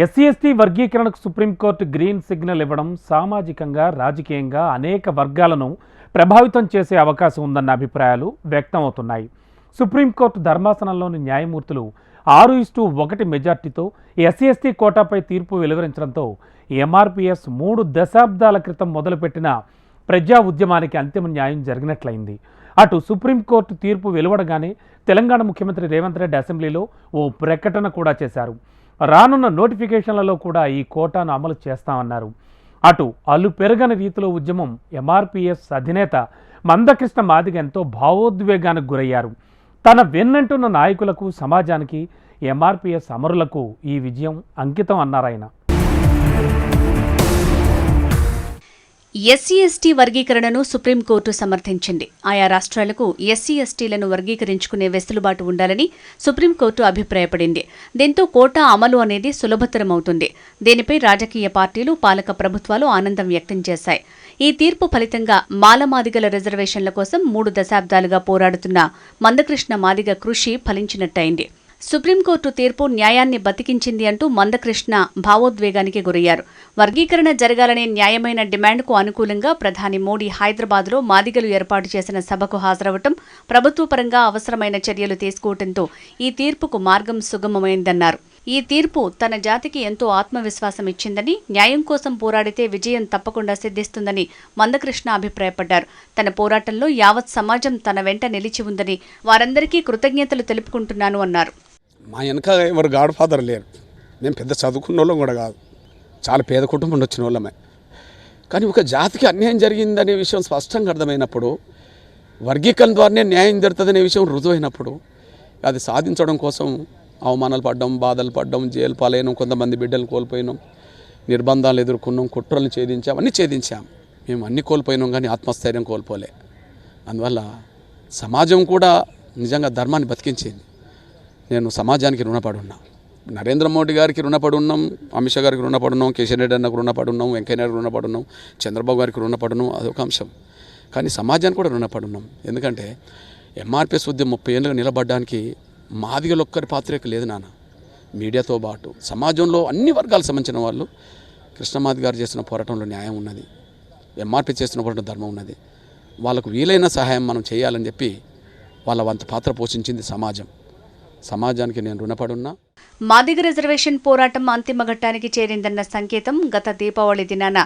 SC ST వర్గీకరణకు supreme court green signal ఇవ్వడం సామాజికంగా రాజకీయంగా అనేక వర్గాలను ప్రభావితం చేసే అవకాశం ఉందన్న అభిప్రాయాలు వ్యక్తమవుతున్నాయి. సుప్రీంకోర్టు ధర్మాసనంలోని న్యాయమూర్తులు ఆరు ఇస్టు ఒకటి మెజార్టీతో ఎస్సీ ఎస్టీ కోటాపై తీర్పు వెలువరించడంతో ఎంఆర్పిఎస్ మూడు దశాబ్దాల క్రితం మొదలుపెట్టిన ప్రజా ఉద్యమానికి అంతిమ న్యాయం జరిగినట్లయింది. అటు సుప్రీంకోర్టు తీర్పు వెలువడగానే తెలంగాణ ముఖ్యమంత్రి రేవంత్ రెడ్డి అసెంబ్లీలో ఓ ప్రకటన కూడా చేశారు. రానున్న నోటిఫికేషన్లలో కూడా ఈ కోటాను అమలు చేస్తామన్నారు. అటు అల్లు పెరగని రీతిలో ఉద్యమం ఎంఆర్పిఎస్ అధినేత మందకృష్ణ మాదిగ ఎంతో భావోద్వేగానికి గురయ్యారు. తన వెన్నంటున్న నాయకులకు సమాజానికి ఎంఆర్పిఎస్ అమరులకు ఈ విజయం అంకితం అన్నారాయన. ఎస్సీ ఎస్టీ వర్గీకరణను సుప్రీంకోర్టు సమర్థించింది. ఆయా రాష్ట్రాలకు ఎస్సీ ఎస్టీలను వర్గీకరించుకునే వెసులుబాటు ఉండాలని సుప్రీంకోర్టు అభిప్రాయపడింది. దీంతో కోటా అమలు అనేది సులభతరమవుతుంది. దీనిపై రాజకీయ పార్టీలు పాలక ప్రభుత్వాలు ఆనందం వ్యక్తం చేశాయి. ఈ తీర్పు ఫలితంగా మాలమాదిగల రిజర్వేషన్ల కోసం మూడు దశాబ్దాలుగా పోరాడుతున్న మందకృష్ణ మాదిగ కృషి ఫలించినట్టయింది. సుప్రీంకోర్టు తీర్పు న్యాయాన్ని బతికించింది అంటూ మందకృష్ణ భావోద్వేగానికి గురయ్యారు. వర్గీకరణ జరగాలనే న్యాయమైన డిమాండ్కు అనుకూలంగా ప్రధాని మోడీ హైదరాబాద్లో మాదిగలు ఏర్పాటు చేసిన సభకు హాజరవటం ప్రభుత్వపరంగా అవసరమైన చర్యలు తీసుకోవడంతో ఈ తీర్పుకు మార్గం సుగమమైందన్నారు. ఈ తీర్పు తన జాతికి ఎంతో ఆత్మవిశ్వాసం ఇచ్చిందని న్యాయం కోసం పోరాడితే విజయం తప్పకుండా సిద్ధిస్తుందని మందకృష్ణ అభిప్రాయపడ్డారు. తన పోరాటంలో యావత్ సమాజం తన వెంట నిలిచి ఉందని వారందరికీ కృతజ్ఞతలు తెలుపుకుంటున్నాను అన్నారు. మా వెనక ఎవరు గాడ్ ఫాదర్ లేరు. మేము పెద్ద చదువుకున్న వాళ్ళం కూడా కాదు. చాలా పేద కుటుంబం వచ్చిన వాళ్ళమే కానీ ఒక జాతికి అన్యాయం జరిగిందనే విషయం స్పష్టంగా అర్థమైనప్పుడు వర్గీకరణ ద్వారానే న్యాయం జరుగుతుందనే విషయం రుజువైనప్పుడు అది సాధించడం కోసం అవమానాలు పడ్డం బాధలు పడ్డం జైలు పాలైనం కొంతమంది బిడ్డలు కోల్పోయినాం నిర్బంధాలు ఎదుర్కొన్నాం కుట్రలను ఛేదించాం అన్నీ ఛేదించాం. మేము అన్నీ కోల్పోయినాం కానీ ఆత్మస్థైర్యం కోల్పోలే. అందువల్ల సమాజం కూడా నిజంగా ధర్మాన్ని బతికించింది. నేను సమాజానికి రుణపడి ఉన్నా నరేంద్ర మోడీ గారికి రుణపడి ఉన్నాం అమిత్ షా గారికి రుణపడి ఉన్నాం కిషన్ రెడ్డి అన్నకు రుణపడి ఉన్నాం వెంకయ్య నాయుడు రుణపడి ఉన్నాం చంద్రబాబు గారికి రుణపడి ఉన్నాం అదొక అంశం. కానీ సమాజానికి కూడా రుణపడి ఉన్నాం ఎందుకంటే ఎంఆర్పిఎస్ ఉద్యమం ముప్పై ఏళ్ళుగా నిలబడడానికి మాదిగలు ఒక్కరి పాత్రేక లేదు నాన్న. మీడియాతో పాటు సమాజంలో అన్ని వర్గాలకు సంబంధించిన వాళ్ళు కృష్ణమాది గారు చేసిన పోరాటంలో న్యాయం ఉన్నది. ఎంఆర్పి చేసిన పోరాటం ధర్మం ఉన్నది. వాళ్ళకు వీలైన సహాయం మనం చేయాలని చెప్పి వాళ్ళ వంత పాత్ర పోషించింది సమాజం. సమాజానికి నేను రుణపడున్నా. మాదిగ రిజర్వేషన్ పోరాటం అంతిమ ఘట్టానికి చేరిందన్న సంకేతం గత దీపావళి దినాన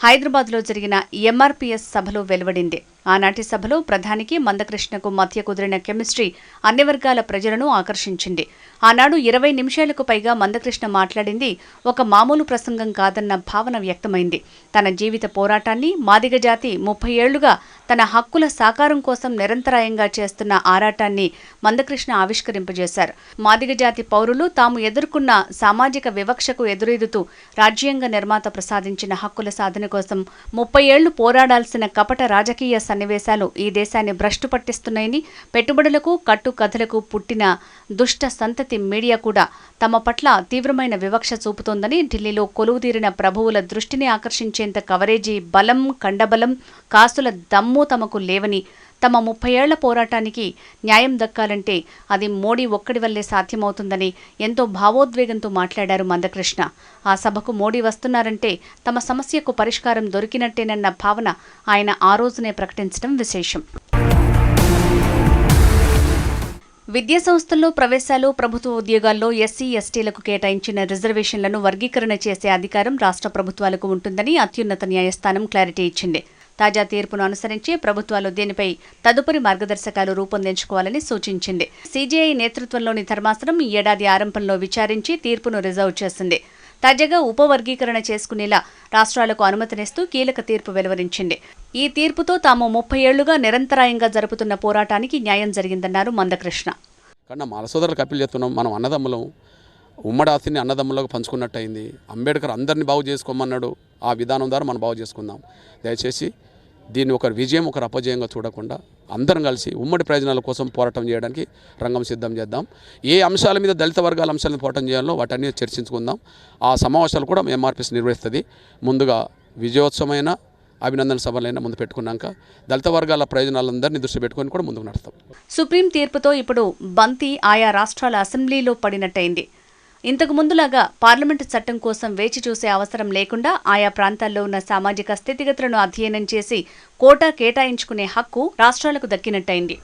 హైదరాబాద్లో జరిగిన ఎంఆర్పీఎస్ సభలో వెలువడింది. ఆనాటి సభలో ప్రధానికి మందకృష్ణకు మధ్య కుదిరిన కెమిస్ట్రీ అన్ని వర్గాల ప్రజలను ఆకర్షించింది. ఆనాడు ఇరవై నిమిషాలకు పైగా మందకృష్ణ మాట్లాడింది. ఒక మామూలు ప్రసంగం కాదన్న భావన వ్యక్తమైంది. తన జీవిత పోరాటాన్ని మాదిగ జాతి ముప్పై ఏళ్ళుగా తన హక్కుల సాకారం కోసం నిరంతరాయంగా చేస్తున్న ఆరాటాన్ని మందకృష్ణ ఆవిష్కరింపజేశారు. మాదిగ జాతి పౌరులు తాము ఎదుర్కొన్న సామాజిక వివక్షకు ఎదురెదుతూ రాజ్యాంగ నిర్మాత ప్రసాదించిన హక్కుల సాధన కోసం ముప్పై ఏళ్ళు పోరాడాల్సిన కపట రాజకీయ సన్నివేశాలు ఈ దేశాన్ని భ్రష్టు పట్టిస్తున్నాయని పెట్టుబడులకు కట్టు కథలకు పుట్టిన దుష్ట సంతతి మీడియా కూడా తమ పట్ల తీవ్రమైన వివక్ష చూపుతోందని ఢిల్లీలో కొలువుదీరిన ప్రభువుల దృష్టిని ఆకర్షించేంత కవరేజీ బలం కండబలం కాసుల దమ్ము తమకు లేవని తమ ముప్పై ఏళ్ళ పోరాటానికి న్యాయం దక్కాలంటే అది మోడీ ఒక్కడి వల్లే సాధ్యమవుతుందని ఎంతో భావోద్వేగంతో మాట్లాడారు మందకృష్ణ. ఆ సభకు మోడీ వస్తున్నారంటే తమ సమస్యకు పరిష్కారం దొరికినట్టేనన్న భావన ఆయన ఆ రోజునే ప్రకటించడం విశేషం. విద్యా సంస్థల్లో ప్రవేశాలు ప్రభుత్వ ఉద్యోగాల్లో ఎస్సీ ఎస్టీలకు కేటాయించిన రిజర్వేషన్లను వర్గీకరణ చేసే అధికారం రాష్ట్ర ప్రభుత్వాలకు ఉంటుందని అత్యున్నత న్యాయస్థానం క్లారిటీ ఇచ్చింది. తాజా తీర్పును అనుసరించి ప్రభుత్వాలు దీనిపై తదుపరి మార్గదర్శకాలు రూపొందించుకోవాలని సూచించింది. సీజీఐ నేతృత్వంలోని ధర్మాసనం ఈ ఏడాది ఆరంభంలో విచారించి తీర్పును రిజర్వ్ చేసింది. తాజాగా ఉపవర్గీకరణ చేసుకునేలా రాష్ట్రాలకు అనుమతినిస్తూ కీలక తీర్పు వెలువరించింది. ఈ తీర్పుతో తాము ముప్పై ఏళ్ళుగా నిరంతరాయంగా జరుపుతున్న పోరాటానికి న్యాయం జరిగిందన్నారు మందకృష్ణ. కన్నా మన సోదరులు అప్పీల్ చేస్తున్నాం మనం అన్నదమ్ములం ఉమ్మడి ఆస్తిని అన్నదమ్ములకు పంచుకున్నట్టు అయింది అంబేద్కర్ అందరినీ బాగు చేసుకోమన్నాడు ఆ విధానం ద్వారా మనం బాగు చేసుకుందాం. దయచేసి దీన్ని ఒక విజయం ఒక అపజయంగా చూడకుండా అందరం కలిసి ఉమ్మడి ప్రయోజనాల కోసం పోరాటం చేయడానికి రంగం సిద్ధం చేద్దాం. ఏ అంశాల మీద దళిత వర్గాల అంశాలను పోరాటం చేయాలో వాటన్నీ చర్చించుకుందాం. ఆ సమావేశాలు కూడా ఎంఆర్పిఎస్ నిర్వహిస్తుంది. ముందుగా విజయోత్సవమైన అభినందన సభలైనా ముందు పెట్టుకున్నాక దళిత వర్గాల ప్రయోజనాలందరినీ దృష్టి పెట్టుకొని కూడా ముందుకు నడుస్తాం. సుప్రీం తీర్పుతో ఇప్పుడు బంతి ఆయా రాష్ట్రాల అసెంబ్లీలో పడినట్టయింది. ఇంతకు ముందులాగా పార్లమెంటు చట్టం కోసం వేచి చూసే అవసరం లేకుండా ఆయా ప్రాంతాల్లో ఉన్న సామాజిక స్థితిగతులను అధ్యయనం చేసి కోటా కేటాయించుకునే హక్కు రాష్ట్రాలకు దక్కినట్టయింది.